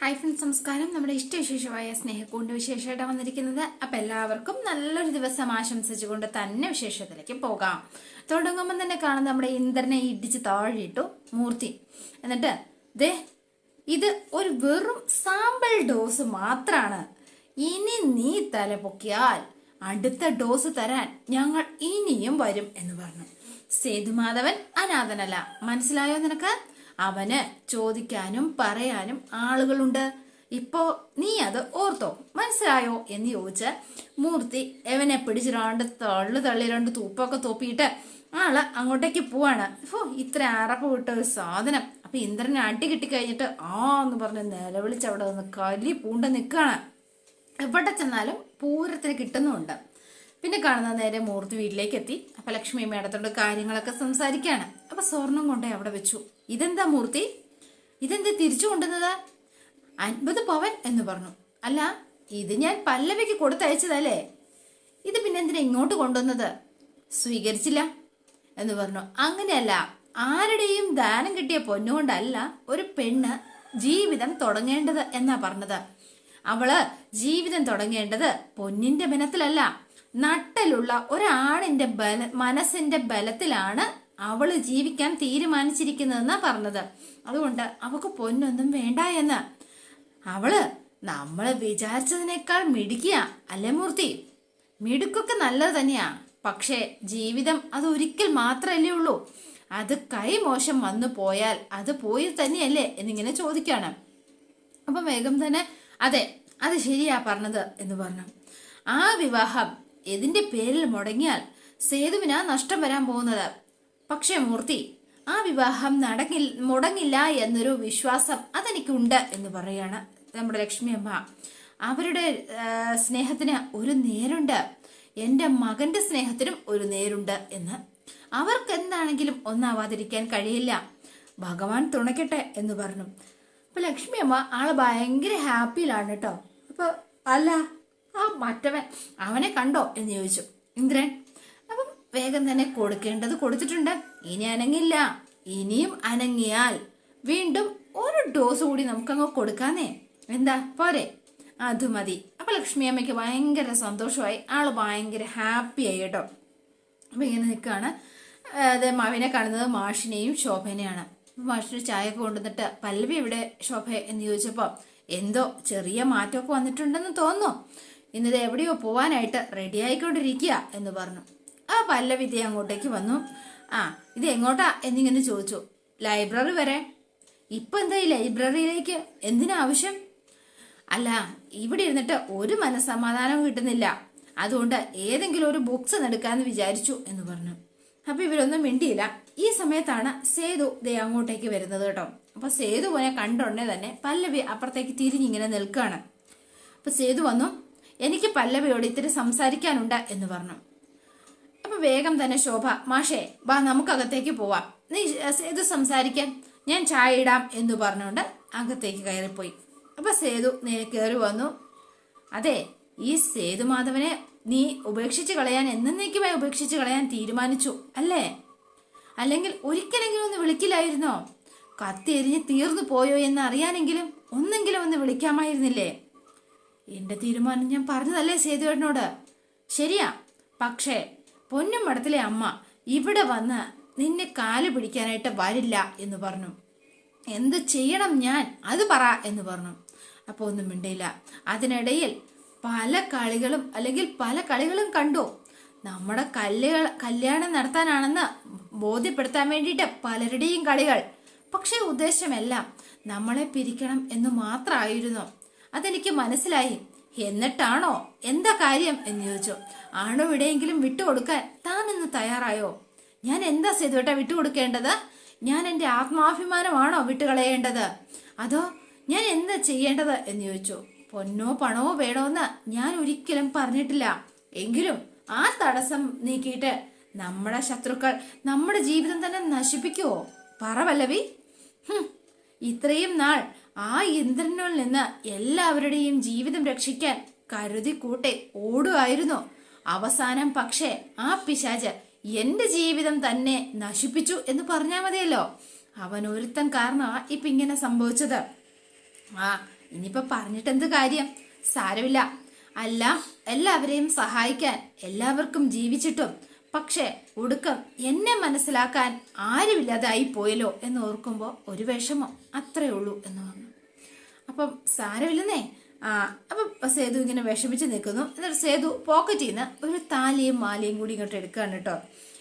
Hi friends നമസ്കാരം. നമ്മുടെ ഇഷ്ടവിശേഷമായ സ്നേഹക്കൂണ്ട് വിശേഷമായിട്ട് വന്നിരിക്കുന്നത്. അപ്പൊ എല്ലാവർക്കും നല്ലൊരു ദിവസം ആശംസിച്ചുകൊണ്ട് തന്നെ വിശേഷത്തിലേക്ക് പോകാം. തുടങ്ങുമ്പോൾ തന്നെ കാണുന്ന നമ്മുടെ ഇന്ദ്രനെ ഇടിച്ച് താഴെയിട്ടു മൂർത്തി. എന്നിട്ട് ദേ ഇത് ഒരു വെറും സാമ്പിൾ ഡോസ് മാത്രമാണ് ഇനി നീ തല പൊക്കിയാൽ അടുത്ത ഡോസ് തരാൻ ഞങ്ങൾ ഇനിയും വരും എന്ന് പറഞ്ഞു. സേതുമാധവൻ അനാഥനല്ല. മനസ്സിലായോ നിനക്ക്? അവന് ചോദിക്കാനും പറയാനും ആളുകളുണ്ട്. ഇപ്പോ നീ അത് ഓർത്തോ? മനസ്സിലായോ? എന്ന് ചോദിച്ച് മൂർത്തി എവനെ പിടിച്ച് രണ്ട് തള്ളു തള്ളി രണ്ട് തൂപ്പൊക്കെ തോപ്പിയിട്ട് ആൾ അങ്ങോട്ടേക്ക് പോവാണ്. ഓ ഇത്ര അറപ്പ് വിട്ട ഒരു സാധനം. അപ്പൊ ഇന്ദ്രനെ അടി കിട്ടി കഴിഞ്ഞിട്ട് ആ എന്ന് പറഞ്ഞ് നിലവിളിച്ച് അവിടെ നിന്ന് കലി പൂണ്ട് നിൽക്കുകയാണ് എവിടെ ചെന്നാലും പൂരത്തിന് കിട്ടുന്നുമുണ്ട്. പിന്നെ കാണുന്ന നേരെ മൂർത്തി വീട്ടിലേക്ക് എത്തി അപ്പൊ ലക്ഷ്മി മേടത്തോണ്ട് കാര്യങ്ങളൊക്കെ സംസാരിക്കാണ്. അപ്പൊ സ്വർണം കൊണ്ടേ അവിടെ വെച്ചു. ഇതെന്താ മൂർത്തി? ഇതെന്താ തിരിച്ചു കൊണ്ടുവന്നത്? അൻപത് പവൻ എന്ന് പറഞ്ഞു. അല്ല ഇത് ഞാൻ പല്ലവയ്ക്ക് കൊടുത്തയച്ചതല്ലേ? ഇത് പിന്നെ എന്തിനാ ഇങ്ങോട്ട് കൊണ്ടുവന്നത്? സ്വീകരിച്ചില്ല എന്ന് പറഞ്ഞു. അങ്ങനെയല്ല ആരുടെയും ദാനം കിട്ടിയ പൊന്നുകൊണ്ടല്ല ഒരു പെണ്ണ് ജീവിതം തുടങ്ങേണ്ടത് എന്നാ പറഞ്ഞത്. അവൾ ജീവിതം തുടങ്ങേണ്ടത് പൊന്നിന്റെ ബലത്തിലല്ല നട്ടലുള്ള ഒരാണിന്റെ ബല മനസ്സിന്റെ ബലത്തിലാണ് അവൾ ജീവിക്കാൻ തീരുമാനിച്ചിരിക്കുന്നതെന്നാ പറഞ്ഞത്. അതുകൊണ്ട് അവക്ക് പൊന്നൊന്നും വേണ്ട എന്ന്. അവൾ നമ്മൾ വിചാരിച്ചതിനേക്കാൾ മിടുക്കിയ അല്ലേ മൂർത്തി? മിടുക്കൊക്കെ നല്ലത് തന്നെയാ. പക്ഷേ ജീവിതം അത് ഒരിക്കൽ മാത്രമല്ലേ ഉള്ളൂ. അത് കൈമോശം വന്നു പോയാൽ അത് പോയി തന്നെയല്ലേ എന്നിങ്ങനെ ചോദിക്കാണ്. അപ്പം വേഗം തന്നെ അതെ അത് ശരിയാ പറഞ്ഞത് എന്ന് പറഞ്ഞു. ആ വിവാഹം ഇതിന്റെ പേരിൽ മുടങ്ങിയാൽ സേതുവിനാ നഷ്ടം വരാൻ പോകുന്നത്. പക്ഷേ മൂർത്തി ആ വിവാഹം നടങ്ങി മുടങ്ങില്ല എന്നൊരു വിശ്വാസം അതെനിക്കുണ്ട് എന്ന് പറയാണ് നമ്മുടെ ലക്ഷ്മി അമ്മ അവരുടെ സ്നേഹത്തിന് ഒരു നേരുണ്ട്. എന്റെ മകന്റെ സ്നേഹത്തിനും ഒരു നേരുണ്ട് എന്ന്. അവർക്ക് എന്താണെങ്കിലും ഒന്നാവാതിരിക്കാൻ കഴിയില്ല. ഭഗവാൻ തുണയ്ക്കട്ടെ എന്ന് പറഞ്ഞു. അപ്പൊ ലക്ഷ്മി അമ്മ ആൾ ഭയങ്കര ഹാപ്പിയിലാണ് കേട്ടോ. അപ്പൊ അല്ല ആ മറ്റവൻ അവനെ കണ്ടോ എന്ന് ചോദിച്ചു. ഇന്ദ്രൻ അപ്പം വേഗം തന്നെ കൊടുക്കേണ്ടത് കൊടുത്തിട്ടുണ്ട്. ഇനി അനങ്ങില്ല. ഇനിയും അനങ്ങിയാൽ വീണ്ടും ഒരു ഡോസ് കൂടി നമുക്കങ്ങ് കൊടുക്കാന്നേ. എന്താ? പോരെ. അത് മതി. അപ്പൊ ലക്ഷ്മി അമ്മയ്ക്ക് ഭയങ്കര സന്തോഷമായി. ആൾ ഭയങ്കര ഹാപ്പി ആയി കേട്ടോ. അപ്പൊ ഇങ്ങനെ നിൽക്കുകയാണ്. അത് മാവിനെ കാണുന്നത് മാഷിനെയും ശോഭനെയാണ്. മാഷിന് ചായ കൊണ്ടുവന്നിട്ട് പല്ലവി ഇവിടെ ശോഭ? എന്ന് ചോദിച്ചപ്പോൾ എന്തോ ചെറിയ മാറ്റമൊക്കെ വന്നിട്ടുണ്ടെന്ന് തോന്നുന്നു. ഇന്നത് എവിടെയോ പോവാനായിട്ട് റെഡി ആയിക്കൊണ്ടിരിക്കുക എന്ന് പറഞ്ഞു. ആ പല്ലവി ഇതേ അങ്ങോട്ടേക്ക് വന്നു. ആ ഇത് എങ്ങോട്ടാ എന്നിങ്ങനെ ചോദിച്ചു. ലൈബ്രറി വരെ. ഇപ്പൊ എന്താ ഈ ലൈബ്രറിയിലേക്ക്? എന്തിനാവശ്യം അല്ല ഇവിടെ ഇരുന്നിട്ട് ഒരു മനസ്സമാധാനവും കിട്ടുന്നില്ല. അതുകൊണ്ട് ഏതെങ്കിലും ഒരു ബുക്സ് എടുക്കാന്ന് വിചാരിച്ചു എന്ന് പറഞ്ഞു. അപ്പൊ ഇവരൊന്നും മിണ്ടിയില്ല. ഈ സമയത്താണ് സേതു ദേ അങ്ങോട്ടേക്ക് വരുന്നത് കേട്ടോ. അപ്പൊ സേതു പോനെ കണ്ടുടനെ തന്നെ പല്ലവി അപ്പുറത്തേക്ക് തിരിഞ്ഞിങ്ങനെ നിൽക്കുകയാണ് അപ്പൊ സേതു വന്നു. എനിക്ക് പല്ലവിയോട് ഇത്തിരി സംസാരിക്കാനുണ്ട് എന്ന് പറഞ്ഞു. അപ്പൊ വേഗം തന്നെ ശോഭ മാഷേ വാ നമുക്കകത്തേക്ക് പോവാം. നീ സേതു സംസാരിക്കാൻ. ഞാൻ ചായ ഇടാം എന്ന് പറഞ്ഞുകൊണ്ട് അകത്തേക്ക് കയറിപ്പോയി. അപ്പൊ സേതു നേരെ കയറി വന്നു. അതെ ഈ സേതു മാധവനെ നീ ഉപേക്ഷിച്ച് കളയാൻ എന്നേക്കുമായി ഉപേക്ഷിച്ച് കളയാൻ തീരുമാനിച്ചു അല്ലേ? അല്ലെങ്കിൽ ഒരിക്കലെങ്കിലും ഒന്ന് വിളിക്കില്ലായിരുന്നോ? കത്തി എരിഞ്ഞ് തീർന്നു പോയോ എന്ന് അറിയാനെങ്കിലും ഒന്നെങ്കിലും ഒന്ന് വിളിക്കാമായിരുന്നില്ലേ? എന്റെ തീരുമാനം ഞാൻ പറഞ്ഞതല്ലേ സേതുവേട്ടനോട്? ശരിയാ. പക്ഷേ പൊന്നും മഠത്തിലെ അമ്മ ഇവിടെ വന്ന് നിന്നെ കാൽ പിടിക്കാനായിട്ട് വരില്ല എന്ന് പറഞ്ഞു. എന്ത് ചെയ്യണം ഞാൻ? അത് പറ എന്ന് പറഞ്ഞു. അപ്പോൾ ഒന്നും മിണ്ടിയില്ല. അതിനിടയിൽ പല കളികളും അല്ലെങ്കിൽ പല കളികളും കണ്ടു. നമ്മുടെ കല്ലുകൾ കല്യാണം നടത്താനാണെന്ന് ബോധ്യപ്പെടുത്താൻ വേണ്ടിയിട്ട് പലരുടെയും കളികൾ. പക്ഷേ ഉദ്ദേശമെല്ലാം നമ്മളെ പിരിക്കണം എന്ന് മാത്രമായിരുന്നു. അതെനിക്ക് മനസ്സിലായി. എന്നിട്ടാണോ? എന്താ കാര്യം? എന്ന് ചോദിച്ചു. ആണോ ഇവിടെയെങ്കിലും വിട്ടുകൊടുക്കാൻ താൻ ഇന്ന് തയ്യാറായോ? ഞാൻ എന്താ സേതുവേട്ട വിട്ടുകൊടുക്കേണ്ടത്? ഞാൻ എന്റെ ആത്മാഭിമാനമാണോ വിട്ടുകളയേണ്ടത്? അതോ ഞാൻ എന്താ ചെയ്യേണ്ടത്? എന്ന് ചോദിച്ചു. പൊന്നോ പണമോ വേണോന്ന് ഞാൻ ഒരിക്കലും പറഞ്ഞിട്ടില്ല. എങ്കിലും ആ തടസ്സം നീക്കിയിട്ട് നമ്മുടെ ശത്രുക്കൾ നമ്മുടെ ജീവിതം തന്നെ നശിപ്പിക്കുവോ? പറ പല്ലവി ഹും, ഇത്രയും നാൾ ആ ഇന്ദ്രനിൽ നിന്ന് എല്ലാവരുടെയും ജീവിതം രക്ഷിക്കാൻ കരുതി കൂട്ടെ ഓടുമായിരുന്നു. അവസാനം പക്ഷേ ആ പിശാച് എന്റെ ജീവിതം തന്നെ നശിപ്പിച്ചു എന്ന് പറഞ്ഞാൽ മതിയല്ലോ. അവൻ ഒരുത്തൻ കാരണമാ ഇപ്പൊ ഇങ്ങനെ സംഭവിച്ചത്. ആ ഇനിയിപ്പോ പറഞ്ഞിട്ട് എന്ത് കാര്യം? സാരമില്ല. അല്ല എല്ലാവരെയും സഹായിക്കാൻ എല്ലാവർക്കും ജീവിച്ചിട്ടും. പക്ഷേ ഒടുക്കം എന്നെ മനസ്സിലാക്കാൻ ആരുമില്ലാതായി പോയല്ലോ എന്ന് ഓർക്കുമ്പോൾ ഒരു വിഷമം അത്രേ ഉള്ളൂ എന്ന് അപ്പം സാരമില്ലെന്നേ. ആ അപ്പം സേതു ഇങ്ങനെ വിഷമിച്ച് നിൽക്കുന്നു. എന്നിട്ട് സേതു പോക്കറ്റിൽ നിന്ന് ഒരു താലിയും മാലയും കൂടി ഇങ്ങോട്ട് എടുക്കുകയാണ് കേട്ടോ.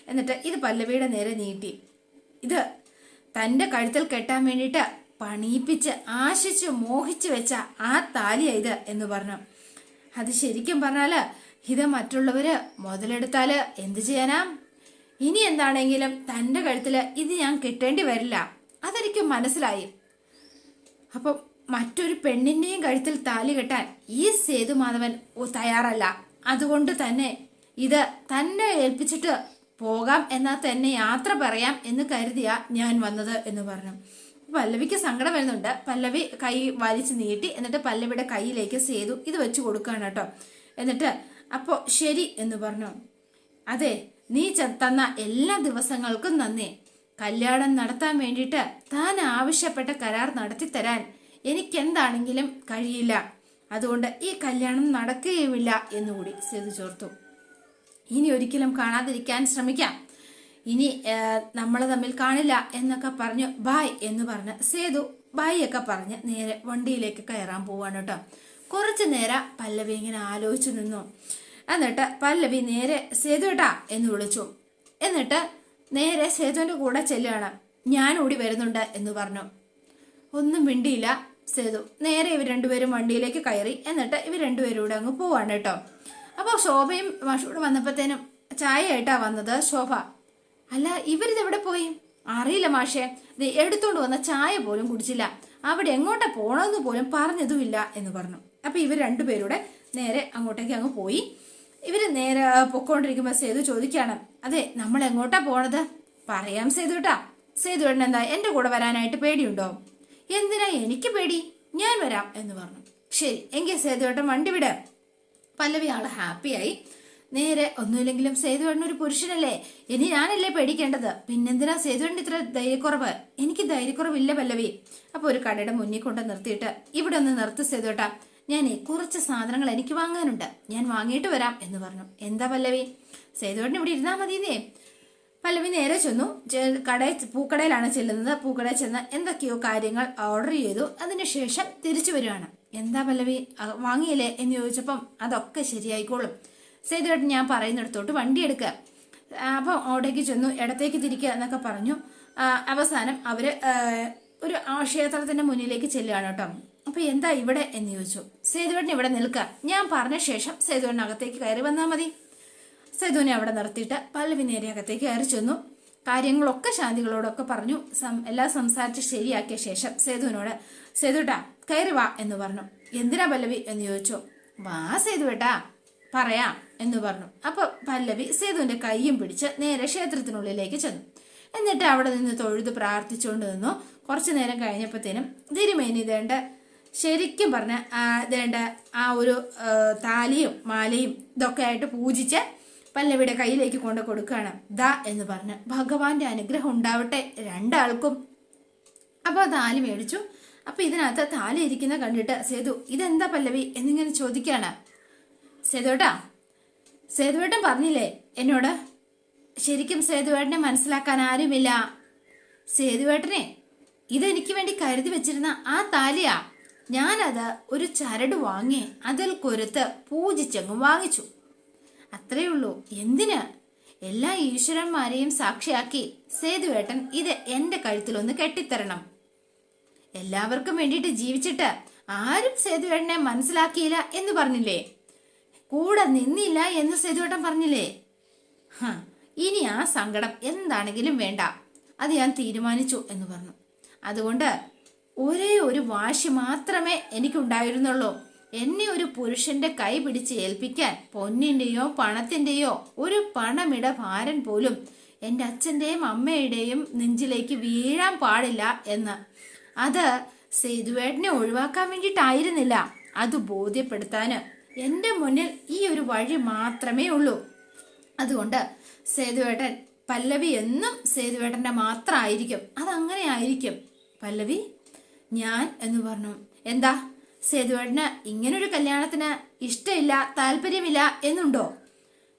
എന്നിട്ട് ഇത് പല്ലവിയുടെ നേരെ നീട്ടി. ഇത് തന്റെ കഴുത്തിൽ കെട്ടാൻ വേണ്ടിയിട്ട് പണിയിപ്പിച്ച് ആശിച്ച് മോഹിച്ച് വെച്ച ആ താലിയാ ഇത് എന്ന് പറഞ്ഞു. അത് ശരിക്കും പറഞ്ഞാൽ ഇത് മറ്റുള്ളവര് മുതലെടുത്താൽ എന്ത് ചെയ്യാനാ? ഇനി എന്താണെങ്കിലും തന്റെ കഴുത്തിൽ ഇത് ഞാൻ കിട്ടേണ്ടി വരില്ല. അതെനിക്ക് മനസ്സിലായി. അപ്പം മറ്റൊരു പെണ്ണിന്റെയും കഴുത്തിൽ താലി കെട്ടാൻ ഈ സേതുമാധവൻ മാധവൻ തയ്യാറല്ല. അതുകൊണ്ട് തന്നെ ഇത് തന്നെ ഏൽപ്പിച്ചിട്ട് പോകാം എന്നാൽ തന്നെ യാത്ര പറയാം എന്ന് കരുതിയാ ഞാൻ വന്നത് എന്ന് പറഞ്ഞു. പല്ലവിക്ക് സങ്കടം വരുന്നുണ്ട്. പല്ലവി കൈ വലിച്ചു നീട്ടി എന്നിട്ട് പല്ലവിയുടെ കയ്യിലേക്ക് സേതു ഇത് വെച്ച് കൊടുക്കുകയാണ് കേട്ടോ. എന്നിട്ട് അപ്പോ ശരി എന്ന് പറഞ്ഞു. അതെ നീ തന്ന എല്ലാ ദിവസങ്ങൾക്കും നന്ദി. കല്യാണം നടത്താൻ വേണ്ടിയിട്ട് താൻ ആവശ്യപ്പെട്ട കരാർ നടത്തിത്തരാൻ എനിക്കെന്താണെങ്കിലും കഴിയില്ല. അതുകൊണ്ട് ഈ കല്യാണം നടക്കുകയുമില്ല എന്നുകൂടി സേതു ചോർത്തു. ഇനി ഒരിക്കലും കാണാതിരിക്കാൻ ശ്രമിക്കാം. ഇനി നമ്മൾ തമ്മിൽ കാണില്ല എന്നൊക്കെ പറഞ്ഞു ബായ് എന്ന് പറഞ്ഞ് സേതു ബായ് ഒക്കെ പറഞ്ഞ് നേരെ വണ്ടിയിലേക്ക് കയറാൻ പോവാണ് കേട്ടോ. കുറച്ചു നേരം പല്ലവി ഇങ്ങനെ ആലോചിച്ചു നിന്നു. എന്നിട്ട് പല്ലവി നേരെ സേതു ഏട്ടാ എന്ന് വിളിച്ചു. എന്നിട്ട് നേരെ സേതുവിന്റെ കൂടെ ചെല്ലുകയാണ്. ഞാൻ ഓടി വരുന്നുണ്ട് എന്ന് പറഞ്ഞു. ഒന്നും മിണ്ടിയില്ല. സേതു നേരെ ഇവർ രണ്ടുപേരും വണ്ടിയിലേക്ക് കയറി. എന്നിട്ട് ഇവർ രണ്ടുപേരും കൂടെ അങ്ങ് പോവാണ് കേട്ടോ. അപ്പോൾ ശോഭയും മാഷൂടെ വന്നപ്പോഴത്തേനും ചായ ആയിട്ടാ വന്നത്. ശോഭ അല്ല ഇവരിതെവിടെ പോയി? അറിയില്ല മാഷെ ദേ എടുത്തോണ്ട് വന്ന ചായ പോലും കുടിച്ചില്ല. അവിടെ എങ്ങോട്ടാ പോണമെന്ന് പോലും പറഞ്ഞതുമില്ല എന്ന് പറഞ്ഞു. അപ്പൊ ഇവർ രണ്ടുപേരുടെ നേരെ അങ്ങോട്ടേക്ക് അങ്ങ് പോയി. ഇവർ നേരെ പൊക്കോണ്ടിരിക്കുമ്പോ സേതു ചോദിക്കാണ് അതെ നമ്മൾ എങ്ങോട്ടാ പോണത്? പറയാം സേതു കേട്ടാ. സേതു എന്താ എന്റെ കൂടെ വരാനായിട്ട് പേടിയുണ്ടോ? എന്തിനാ എനിക്ക് പേടി? ഞാൻ വരാം എന്ന് പറഞ്ഞു. ശരി എങ്കിൽ സേതു ഏട്ടൻ വണ്ടി വിട്. പല്ലവി ആൾ ഹാപ്പിയായി നേരെ ഒന്നുമില്ലെങ്കിലും സേതുവേട്ടൻ ഒരു പുരുഷനല്ലേ? ഇനി ഞാനല്ലേ പേടിക്കേണ്ടത്? പിന്നെന്തിനാ സേതുവേട്ടൻ ഇത്ര ധൈര്യക്കുറവ്? എനിക്ക് ധൈര്യക്കുറവില്ല പല്ലവി. അപ്പൊ ഒരു കടയുടെ മുന്നിൽ കൊണ്ട് നിർത്തിയിട്ട് ഇവിടെ ഒന്ന് നിർത്തി സേതുവേട്ടാ ഞാനേ കുറച്ച് സാധനങ്ങൾ എനിക്ക് വാങ്ങാനുണ്ട്. ഞാൻ വാങ്ങിയിട്ട് വരാം എന്ന് പറഞ്ഞു. എന്താ പല്ലവി? സേതുവേട്ടൻ ഇവിടെ ഇരുന്നാ മതിയെന്നേ. പല്ലവി നേരെ ചെന്നു. കടയിൽ പൂക്കടയിലാണ് ചെല്ലുന്നത്. പൂക്കടയിൽ ചെന്ന് എന്തൊക്കെയോ കാര്യങ്ങൾ ഓർഡർ ചെയ്തു. അതിനുശേഷം തിരിച്ചു വരികയാണ്. എന്താ പല്ലവി? വാങ്ങിയില്ലേ? എന്ന് ചോദിച്ചപ്പം അതൊക്കെ ശരിയായിക്കോളും. സേതുവേട്ടൻ ഞാൻ പറയുന്നിടത്തോട്ട് വണ്ടി എടുക്കുക അപ്പം അവിടേക്ക് ചെന്നു. ഇടത്തേക്ക് തിരിക്കുക എന്നൊക്കെ പറഞ്ഞു. അവസാനം അവർ ഒരു ആ ക്ഷേത്രത്തിന്റെ മുന്നിലേക്ക് ചെല്ലുകയാണ് കേട്ടോ. അപ്പൊ എന്താ ഇവിടെ? എന്ന് ചോദിച്ചു. സേതുവേട്ടൻ ഇവിടെ നിൽക്കുക ഞാൻ പറഞ്ഞ ശേഷം സേതുവേട്ടൻ അകത്തേക്ക് കയറി വന്നാൽ മതി. സേതുവിനെ അവിടെ നിർത്തിയിട്ട് പല്ലവി നേരെ അകത്തേക്ക് കയറി ചെന്നു. കാര്യങ്ങളൊക്കെ ശാന്തികളോടൊക്കെ പറഞ്ഞു. എല്ലാം സംസാരിച്ച് ശരിയാക്കിയ ശേഷം സേതുവിനോട് സേതുട്ടാ കയറി വാ എന്ന് പറഞ്ഞു. എന്തിനാ പല്ലവി? എന്ന് ചോദിച്ചു. വാ സേതുവേട്ടാ പറയാം എന്ന് പറഞ്ഞു. അപ്പൊ പല്ലവി സേതുവിന്റെ കൈയും പിടിച്ച് നേരെ ക്ഷേത്രത്തിനുള്ളിലേക്ക് ചെന്നു. എന്നിട്ട് അവിടെ നിന്ന് തൊഴുത് പ്രാർത്ഥിച്ചുകൊണ്ട് നിന്നു. കുറച്ചു നേരം കഴിഞ്ഞപ്പോഴത്തേനും തിരുമേനി ഇതേണ്ട ശരിക്കും പറഞ്ഞ ഇതേണ്ട ആ ഒരു താലിയും മാലയും ഇതൊക്കെ ആയിട്ട് പൂജിച്ച് പല്ലവിയുടെ കയ്യിലേക്ക് കൊണ്ട് കൊടുക്കുകയാണ്. ദാ എന്ന് പറഞ്ഞ് ഭഗവാന്റെ അനുഗ്രഹം ഉണ്ടാവട്ടെ രണ്ടാൾക്കും. അപ്പോൾ താലി മേടിച്ചു. അപ്പൊ ഇതിനകത്ത് താലി ഇരിക്കുന്ന കണ്ടിട്ട് സേതു ഇതെന്താ പല്ലവി? എന്നിങ്ങനെ ചോദിക്കുകയാണ്. സേതുവേട്ടാ സേതുവേട്ടൻ പറഞ്ഞില്ലേ എന്നോട്? ശരിക്കും സേതുവേട്ടനെ മനസ്സിലാക്കാൻ ആരുമില്ല. സേതുവേട്ടനെ ഇതെനിക്ക് വേണ്ടി കരുതി വെച്ചിരുന്ന ആ താലിയാ. ഞാനത് ഒരു ചരട് വാങ്ങി അതിൽ കൊരുത്ത് പൂജിച്ചങ്ങും വാങ്ങിച്ചു. അത്രേ ഉള്ളൂ. എന്തിന്? എല്ലാ ഈശ്വരന്മാരെയും സാക്ഷിയാക്കി സേതുവേട്ടൻ ഇത് എന്റെ കഴുത്തിലൊന്ന് കെട്ടിത്തരണം. എല്ലാവർക്കും വേണ്ടിയിട്ട് ജീവിച്ചിട്ട് ആരും സേതുവേട്ടനെ മനസ്സിലാക്കിയില്ല എന്ന് പറഞ്ഞില്ലേ? കൂടെ നിന്നില്ല എന്ന് സേതുവേട്ടൻ പറഞ്ഞില്ലേ? ഇനി ആ സങ്കടം എന്താണെങ്കിലും വേണ്ട. അത് ഞാൻ തീരുമാനിച്ചു എന്ന് പറഞ്ഞു. അതുകൊണ്ട് ഒരേ ഒരു വാശി മാത്രമേ എനിക്കുണ്ടായിരുന്നുള്ളൂ. എന്നെ ഒരു പുരുഷന്റെ കൈ പിടിച്ച് ഏൽപ്പിക്കാൻ പൊന്നിന്റെയോ പണത്തിന്റെയോ ഒരു പണമിട ഭാരൻ പോലും എന്റെ അച്ഛന്റെയും അമ്മയുടെയും നെഞ്ചിലേക്ക് വീഴാൻ പാടില്ല എന്ന്. അത് സേതുവേട്ടനെ ഒഴിവാക്കാൻ വേണ്ടിയിട്ടായിരുന്നില്ല. അത് ബോധ്യപ്പെടുത്താന് എന്റെ മുന്നിൽ ഈ ഒരു വഴി മാത്രമേ ഉള്ളൂ. അതുകൊണ്ട് സേതുവേട്ടൻ പല്ലവി എന്നും സേതുവേട്ടന്റെ മാത്രമായിരിക്കും. അതങ്ങനെ ആയിരിക്കും. പല്ലവി ഞാൻ എന്ന് പറഞ്ഞു. എന്താ? സേതുവേട്ടന് ഇങ്ങനൊരു കല്യാണത്തിന് ഇഷ്ടമില്ല താല്പര്യമില്ല എന്നുണ്ടോ?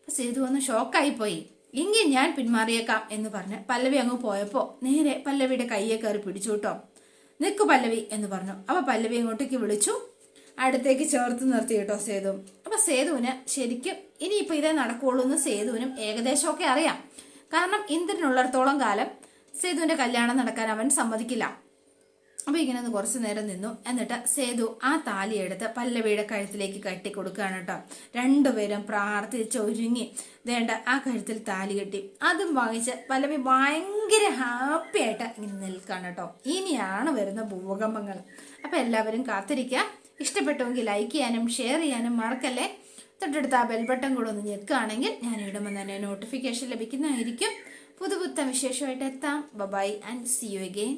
സേതു ഒന്ന് ഷോക്കായി പോയി എങ്കിൽ ഞാൻ പിന്മാറിയേക്കാം എന്ന് പറഞ്ഞ് പല്ലവി അങ്ങ് പോയപ്പോ നേരെ പല്ലവിയുടെ കയ്യെ കയറി പിടിച്ചു കേട്ടോ നിൽക്കു പല്ലവി എന്ന് പറഞ്ഞു. അപ്പൊ പല്ലവി ഇങ്ങോട്ടേക്ക് വിളിച്ചു. അടുത്തേക്ക് ചേർത്ത് നിർത്തി കേട്ടോ സേതു. അപ്പൊ സേതുവിന് ശരിക്കും ഇനിയിപ്പൊ ഇതേ നടക്കുള്ളൂ എന്ന് സേതുവിനും ഏകദേശമൊക്കെ അറിയാം. കാരണം ഇന്ദ്രനുള്ളിടത്തോളം കാലം സേതുവിന്റെ കല്യാണം നടക്കാൻ അവൻ സമ്മതിക്കില്ല. അപ്പൊ ഇങ്ങനെ ഒന്ന് കുറച്ചു നേരം നിന്നു. എന്നിട്ട് സേതു ആ താലി എടുത്ത് പല്ലവിയുടെ കഴുത്തിലേക്ക് കെട്ടി കൊടുക്കുകയാണ് കേട്ടോ. രണ്ടുപേരും പ്രാർത്ഥിച്ച് ഒരുങ്ങി. വേണ്ട ആ കഴുത്തിൽ താലി കെട്ടി. അതും വാങ്ങിച്ച് പല്ലവി ഭയങ്കര ഹാപ്പി ആയിട്ട് ഇങ്ങനെ നിൽക്കുകയാണ് കേട്ടോ. ഇനിയാണ് വരുന്ന ഭൂകമ്പങ്ങൾ. അപ്പോൾ എല്ലാവരും കാത്തിരിക്കുക. ഇഷ്ടപ്പെട്ടുവെങ്കിൽ ലൈക്ക് ചെയ്യാനും ഷെയർ ചെയ്യാനും മറക്കല്ലേ? തൊട്ടടുത്ത് ആ ബെൽബട്ടൺ കൂടെ ഒന്ന് ഞെക്കുകയാണെങ്കിൽ ഞാൻ ഇടുമ്പോൾ തന്നെ നോട്ടിഫിക്കേഷൻ ലഭിക്കുന്നതായിരിക്കും. പുതുപുത്ത വിശേഷമായിട്ട് എത്താം. Bye and see you again